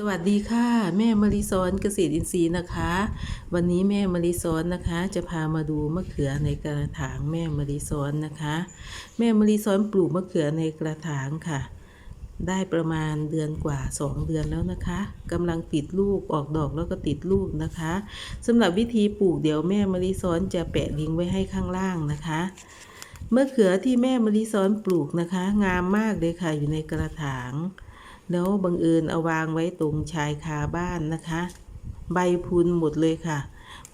สวัสดีค่ะ แม่มาริซอนเกษตรอินทรีย์นะคะ วันนี้แม่มาริซอนนะคะ จะพามาดูมะเขือในกระถางแม่มาริซอนนะคะ แม่มาริซอนปลูกมะเขือในกระถางค่ะ ได้ประมาณเดือนกว่า 2 เดือนแล้วนะคะกำลังติดลูกออกดอกแล้วก็ติดลูกนะคะสำหรับวิธีปลูกเดี๋ยวแม่มาริซอนจะแปะลิงก์ไว้ให้ข้างล่างนะคะมะเขือที่แม่มาริซอนปลูกนะคะ งามมากเลยค่ะอยู่ในกระถาง แล้วบังเอิญเอาวางไว้ตรงชายคาบ้านนะคะ ใบพรุนหมดเลยค่ะ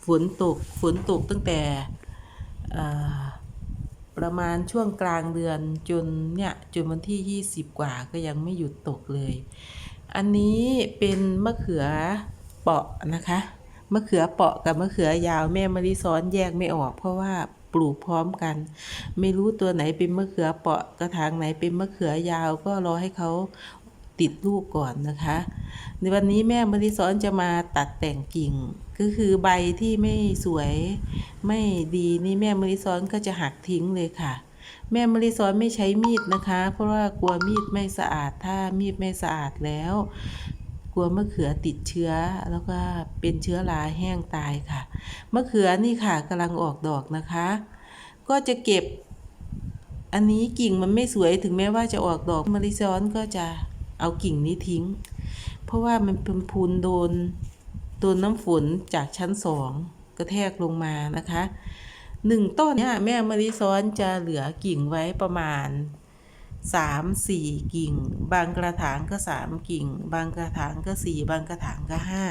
ฝนตกฝนตกตั้งแต่ประมาณช่วงกลางเดือนจนเนี่ยจนวันที่ 20 กว่าก็ยังไม่หยุดตกเลย อันนี้เป็นมะเขือเปาะนะคะมะเขือเปาะกับมะเขือยาวแม่มะลิซ้อนแยกไม่ออก เพราะว่าปลูกพร้อมกัน ไม่รู้ตัวไหนเป็นมะเขือเปาะกระถางไหนเป็นมะเขือยาวก็รอให้เขา ติดลูกก่อนนะคะ ในวันนี้แม่มะลิซ้อนจะมาตัดแต่งกิ่ง ก็คือใบที่ไม่สวยไม่ดีนี่แม่มะลิซ้อนก็จะหักทิ้งเลยค่ะ แม่มะลิซ้อนไม่ใช้มีดนะคะ เพราะว่ากลัวมีดไม่สะอาดถ้ามีดไม่สะอาดแล้ว กลัวมะเขือติดเชื้อแล้วก็เป็นเชื้อราแห้งตายค่ะมะเขือนี่ค่ะกำลังออกดอกนะคะ ก็จะเก็บอันนี้กิ่งมันไม่สวยถึงแม้ว่าจะออกดอกมะลิซ้อนก็จะ เอากิ่งนี้ทิ้ง เพราะว่ามันเป็นพูนโดนโดนน้ำฝนจากชั้นสองกระแทกลงมานะคะหนึ่งต้นเนี่ยแม่มะลิซ้อนจะเหลือกิ่งไว้ประมาณสามสี่กิ่ง บางกระถางก็สามกิ่ง บางกระถางก็สี่บางกระถางก็ห้า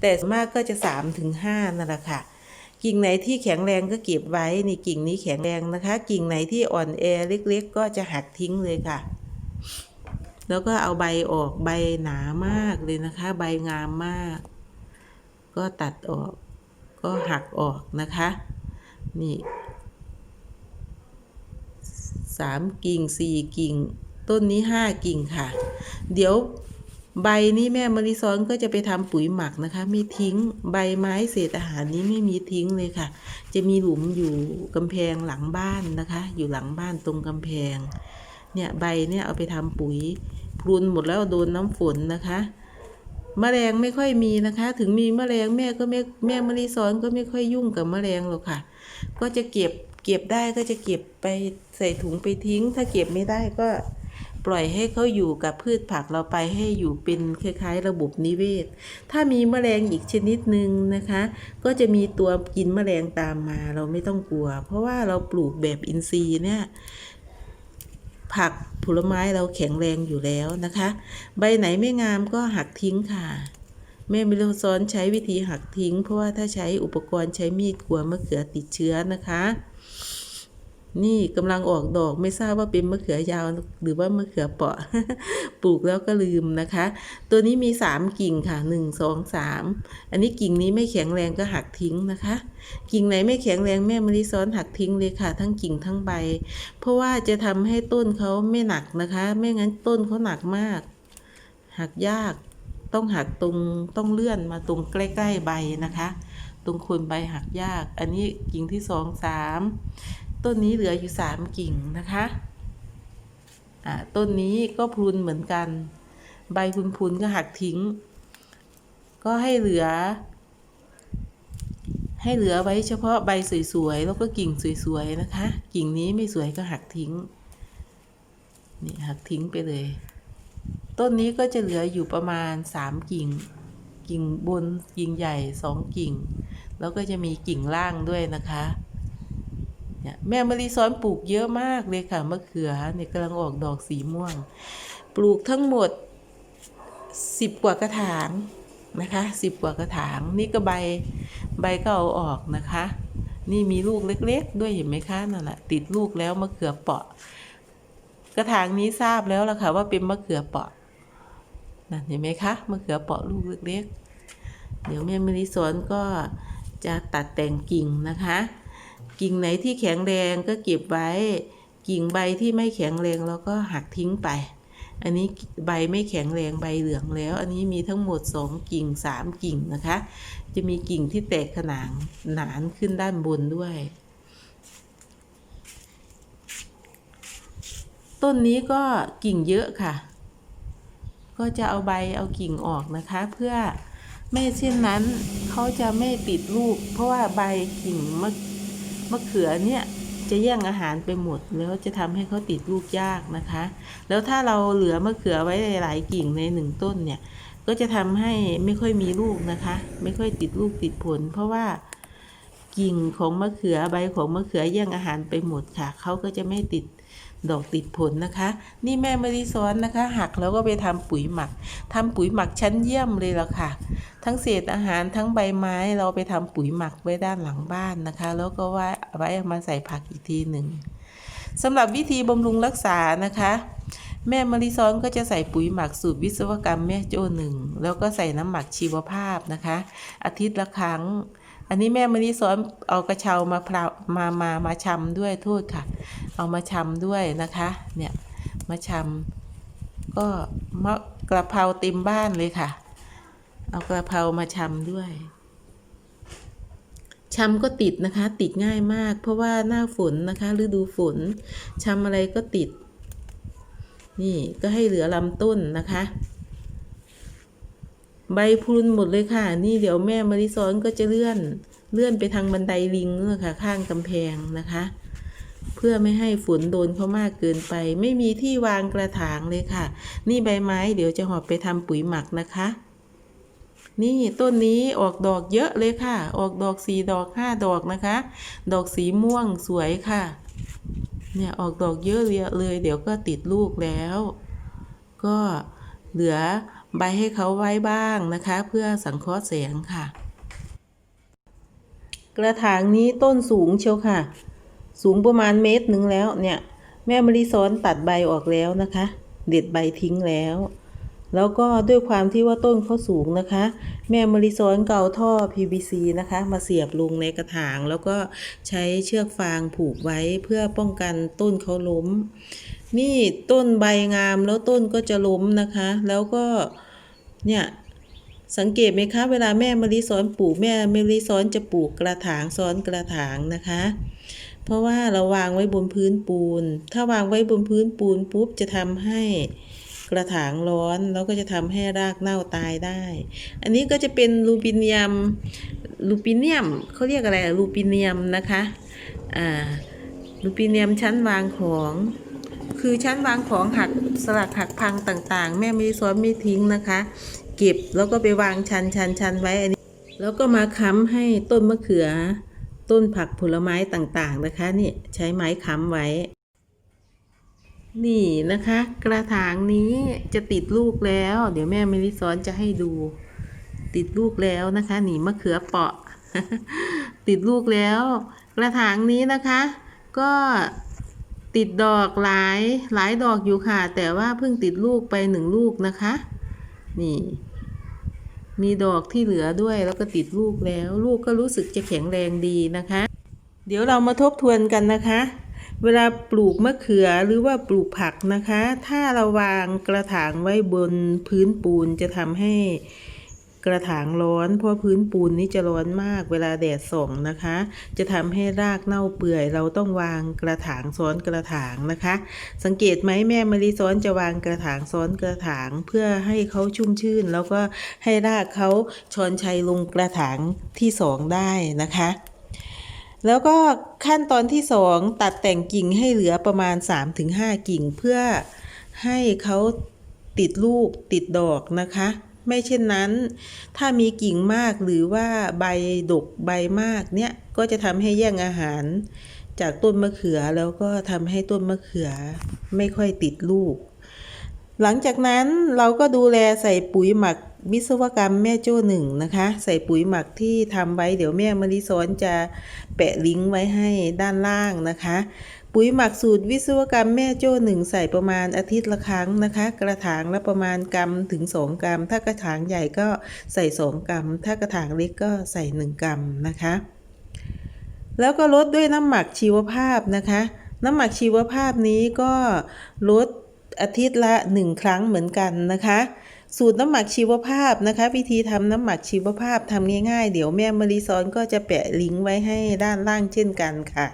แต่ส่วนมากก็จะสามถึงห้านั่นแหละค่ะ กิ่งไหนที่แข็งแรงก็เก็บไว้นี่กิ่งนี้แข็งแรงนะคะ กิ่งไหนที่อ่อนแอเล็กๆ ก็จะหักทิ้งเลยค่ะ แล้วก็เอาใบออกใบหนามากเลยนะคะ ใบงามมาก ก็ตัดออก ก็หักออกนะคะ นี่สามกิ่งสี่กิ่ง ต้นนี้ห้ากิ่งค่ะ เดี๋ยวใบนี้แม่มะลิซอนก็จะไปทำปุ๋ยหมักนะคะ ไม่ทิ้งใบไม้เศษอาหารนี้ไม่มีทิ้งเลยค่ะ จะมีหลุมอยู่กำแพงหลังบ้านนะคะ อยู่หลังบ้านตรงกำแพง เนี่ยใบเนี่ยเอาไปทำปุ๋ยพรุนหมดแล้วโดนน้ำฝนนะคะแมลงไม่ค่อยมีนะคะ ถึงมีแมลงแม่ก็ไม่แม่มะลิซ้อนก็ไม่ค่อยยุ่งกับแมลงหรอกค่ะ ก็จะเก็บเก็บได้ก็จะเก็บไปใส่ถุงไปทิ้ง ถ้าเก็บไม่ได้ก็ปล่อยให้เขาอยู่กับพืชผักเราไปให้อยู่เป็นคล้ายๆ ระบบนิเวศ ถ้ามีแมลงอีกชนิดหนึ่งนะคะ ก็จะมีตัวกินแมลงตามมาเราไม่ต้องกลัว เพราะว่าเราปลูกแบบอินทรีย์เนี่ย ผักผลไม้เราแข็งแรงอยู่แล้วนะคะ ใบไหนไม่งามก็หักทิ้งค่ะ แม่มิโลซอนใช้วิธีหักทิ้ง เพราะว่าถ้าใช้อุปกรณ์ใช้มีดกลัวมะเขือติดเชื้อนะคะ นี่กำลังออกดอกไม่ทราบว่าเป็นมะเขือยาวหรือว่ามะเขือเปราะ ปลูกแล้วก็ลืมนะคะ ตัวนี้มีสามกิ่งค่ะหนึ่งสองสามอันนี้กิ่งนี้ไม่แข็งแรงก็หักทิ้งนะคะ กิ่งไหนไม่แข็งแรงแม่มะลิซ้อนหักทิ้งเลยค่ะ ทั้งกิ่งทั้งใบ เพราะว่าจะทำให้ต้นเขาไม่หนักนะคะ ไม่งั้นต้นเขาหนักมาก หักยากต้องหักตรงต้องเลื่อนมาตรงใกล้ ๆ ใบนะคะ ตรงคนใบหักยาก อันนี้กิ่งที่สองสาม ต้นนี้เหลืออยู่สามกิ่งนะคะอ่าต้นนี้ก็พรุนเหมือนกัน ใบพรุนก็หักทิ้ง ก็ให้เหลือ ให้เหลือไว้เฉพาะใบสวยๆ แล้วก็กิ่งสวยๆนะคะ กิ่งนี้ไม่สวยก็หักทิ้ง นี่หักทิ้งไปเลย ต้นนี้ก็จะเหลืออยู่ประมาณสามกิ่ง กิ่งบนกิ่งใหญ่สองกิ่ง แล้วก็จะมีกิ่งล่างด้วยนะคะ เนี่ยแม่มะลิซ้อนปลูกเยอะมากเลยค่ะมะเขือเนี่ยกำลังออกดอกสีม่วง ปลูกทั้งหมดสิบกว่ากระถางนะคะสิบกว่ากระถาง นี่ก็ใบใบก็เอาออกนะคะ นี่มีลูกเล็กๆ ด้วยเห็นไหมคะนั่นแหละติดลูกแล้วมะเขือเปาะ กระถางนี้ทราบแล้วล่ะค่ะว่าเป็นมะเขือเปาะนั่นเห็นไหมคะมะเขือเปาะลูกเล็กๆเดี๋ยวแม่มะลิสอนก็จะตัดแต่งกิ่งนะคะ กิ่งไหนที่แข็งแรงก็เก็บไว้ กิ่งใบที่ไม่แข็งแรงเราก็หักทิ้งไป อันนี้ใบไม่แข็งแรงใบเหลืองแล้ว อันนี้มีทั้งหมด 2 กิ่ง 3 กิ่งนะคะ จะมีกิ่งที่แตกขนางหนานขึ้นด้านบนด้วย ต้นนี้ก็กิ่งเยอะค่ะ ก็จะเอาใบเอากิ่งออกนะคะเพื่อไม่เช่นนั้นเขาจะไม่ติดลูก เพราะว่าใบกิ่งเมะ มะเขือเนี่ยจะแย่งอาหารไปหมด แล้วจะทำให้เขาติดลูกยากนะคะ แล้วถ้าเราเหลือมะเขือไว้หลายกิ่งในหนึ่งต้นเนี่ย ก็จะทำให้ไม่ค่อยมีลูกนะคะ ไม่ค่อยติดลูกติดผล เพราะว่ากิ่งของมะเขือใบของมะเขือแย่งอาหารไปหมดค่ะ เขาก็จะไม่ติด ดอกติดผลนะคะ นี่แม่มะลิซ้อนนะคะ หักแล้วก็ไปทำปุ๋ยหมักทำปุ๋ยหมักชั้นเยี่ยมเลยละค่ะ ทั้งเศษอาหารทั้งใบไม้เราไปทำปุ๋ยหมักไว้ด้านหลังบ้านนะคะ แล้วก็ไว้ไว้มาใส่ผักอีกทีหนึ่งสำหรับวิธีบำรุงรักษานะคะแม่มะลิซ้อนก็จะใส่ปุ๋ยหมักสูตรวิศวกรรมแม่โจ้หนึ่งแล้วก็ใส่น้ำหมักชีวภาพนะคะ อาทิตย์ละครั้ง อันนี้แม่มะลิซ้อนเอากระเช้ามาพรามามามาชำด้วยโทษค่ะ เอามาชำด้วยนะคะ เนี่ยมาชำก็มะกระเพราต็มบ้านเลยค่ะ เอากระเพรามาชำด้วยชำก็ติดนะคะ ติดง่ายมาก เพราะว่าหน้าฝนนะคะฤดูฝนชำอะไรก็ติด นี่ก็ให้เหลือลำต้นนะคะ ใบพรุนหมดเลยค่ะ นี่เดี๋ยวแม่มาริซ้อนก็จะเลื่อน เลื่อนไปทางบันไดลิงนู่นค่ะ ข้างกำแพงนะคะ เพื่อไม่ให้ฝนโดนเขามากเกินไป ไม่มีที่วางกระถางเลยค่ะ นี่ใบไม้เดี๋ยวจะหอบไปทำปุ๋ยหมักนะคะ นี่ต้นนี้ออกดอกเยอะเลยค่ะ ออกดอกสี่ดอกห้าดอกนะคะ ดอกสีม่วงสวยค่ะ เนี่ยออกดอกเยอะเลย เดี๋ยวก็ติดลูกแล้ว ก็เหลือใบให้เขาไว้บ้างนะคะ เพื่อสังเคราะห์แสงค่ะ กระถางนี้ต้นสูงเชียวค่ะ สูงประมาณเมตรหนึ่งแล้วเนี่ย แม่มะลิซ้อนตัดใบออกแล้วนะคะ เด็ดใบทิ้งแล้ว แล้วก็ด้วยความที่ว่าต้นเขาสูงนะคะ แม่มะลิซ้อนเกเอาท่อ PVC นะคะ มาเสียบลงในกระถาง แล้วก็ใช้เชือกฟางผูกไว้เพื่อป้องกันต้นเขาล้ม นี่ต้นใบงามแล้วต้นก็จะล้มนะคะ แล้วก็เนี่ย สังเกตไหมคะ เวลาแม่มะลิซ้อนปลูกแม่มะลิซ้อนจะปลูกกระถางซ้อนกระถางนะคะ เพราะว่าเราวางไว้บนพื้นปูน ถ้าวางไว้บนพื้นปูนปุ๊บจะทำให้กระถางร้อนแล้วก็จะทำให้รากเน่าตายได้ อันนี้ก็จะเป็นลูปิเนียมลูปิเนียมเขาเรียกอะไรลูปิเนียมนะคะอ่าลูปิเนียมชั้นวางของคือชั้นวางของหักสลักหักพังต่างๆ แม่ไม่ซ้อนไม่ทิ้งนะคะ เก็บแล้วก็ไปวางชันชันชันไว้อันนี้ แล้วก็มาค้ำให้ต้นมะเขือ ต้นผักผลไม้ต่างๆนะคะนี่ใช้ไม้ค้ำไว้ นี่นะคะ กระถางนี้จะติดลูกแล้ว เดี๋ยวแม่ม่ได้ซ้อนจะให้ดู ติดลูกแล้วนะคะ นี่มะเขือเปาะ ติดลูกแล้ว กระถางนี้นะคะ ก็ติดดอกหลายหลายดอกอยู่ค่ะ แต่ว่าเพิ่งติดลูกไปหนึ่งลูกนะคะ นี่ มีดอกที่เหลือด้วยแล้วก็ติดลูกแล้ว ลูกก็รู้สึกจะแข็งแรงดีนะคะ เดี๋ยวเรามาทบทวนกันนะคะ เวลาปลูกมะเขือหรือว่าปลูกผักนะคะ ถ้าเราวางกระถางไว้บนพื้นปูนจะทำให้ กระถางร้อน เพราะพื้นปูนนี้จะร้อนมากเวลาแดดส่องนะคะ จะทำให้รากเน่าเปื่อย เราต้องวางกระถางซ้อนกระถางนะคะ สังเกตไหมแม่มะลิซ้อนจะวางกระถางซ้อนกระถางเพื่อให้เขาชุ่มชื่น แล้วก็ให้รากเขาชอนชัยลงกระถางที่สองได้นะคะแล้วก็ขั้นตอนที่สองตัดแต่งกิ่งให้เหลือประมาณ 3-5 กิ่ง เพื่อให้เขาติดลูกติดดอกนะคะ ไม่เช่นนั้น ถ้ามีกิ่งมากหรือว่าใบดกใบมากเนี่ยก็จะทำให้แย่งอาหาร จากต้นมะเขือแล้วก็ทำให้ต้นมะเขือไม่ค่อยติดลูก หลังจากนั้นเราก็ดูแลใส่ปุ๋ยหมักวิศวกรรมแม่โจ้หนึ่งนะคะ ใส่ปุ๋ยหมักที่ทำไว้เดี๋ยวแม่มะลิซ้อนจะแปะลิงก์ไว้ให้ด้านล่างนะคะ ปุ๋ยหมักสูตรวิศวกรรมแม่โจ้หนึ่งใส่ประมาณอาทิตย์ละครั้งนะคะ กระถางละประมาณกรัมถึง 2 กรัม ถ้ากระถางใหญ่ก็ใส่ 2 กรัม ถ้ากระถางเล็กก็ใส่ 1 กรัมนะคะ แล้วก็ลดด้วยน้ำหมักชีวภาพนะคะ น้ำหมักชีวภาพนี้ก็ลดอาทิตย์ละ 1 ครั้งเหมือนกันนะคะ สูตรน้ำหมักชีวภาพนะคะ วิธีทำน้ำหมักชีวภาพทำง่ายๆ เดี๋ยวแม่มะลิซ้อนก็จะแปะลิงก์ไว้ให้ด้านล่างเช่นกันค่ะ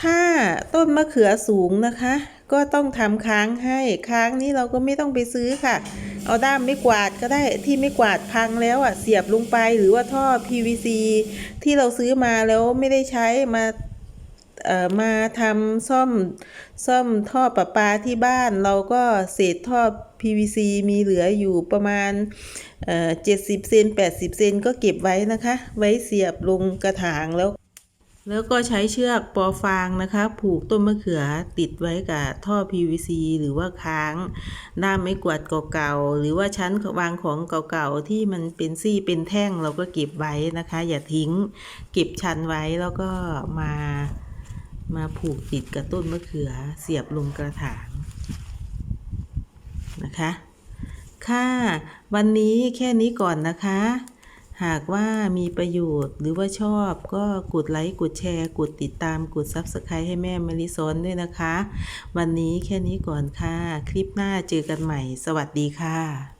ถ้า ต้นมะเขือสูงนะคะ ก็ต้องทำค้างให้ค้างนี้เราก็ไม่ต้องไปซื้อค่ะ เอาด้ามไม่กวาดก็ได้ที่ไม่กวาดพังแล้วอะเสียบลงไปหรือว่าท่อ PVC ที่เราซื้อมาแล้วไม่ได้ใช้มาเอ่อมาทำซ่อมซ่อมท่อประปาที่บ้านเราก็เศษท่อ PVC มีเหลืออยู่ประมาณเอ่อ70เซน80เซนก็เก็บไว้นะคะ ไว้เสียบลงกระถางแล้ว แล้วก็ใช้เชือกปอฟางนะคะ ผูกต้นมะเขือติดไว้กับท่อ PVC หรือว่าค้างด้ามไม้กวาดเก่าๆหรือว่าชั้นวางของเก่าๆที่มันเป็นซี่เป็นแท่งเราก็เก็บไว้นะคะ อย่าทิ้ง เก็บชั้นไว้แล้วก็มามาผูกติดกับต้นมะเขือเสียบลงกระถางนะคะ ค่ะ วันนี้แค่นี้ก่อนนะคะ หากว่ามีประโยชน์หรือว่าชอบก็กดไลค์กดแชร์ กดติดตามกด Subscribe ให้แม่มาริซอนด้วยนะคะ วันนี้แค่นี้ก่อนค่ะ คลิปหน้าเจอกันใหม่ สวัสดีค่ะ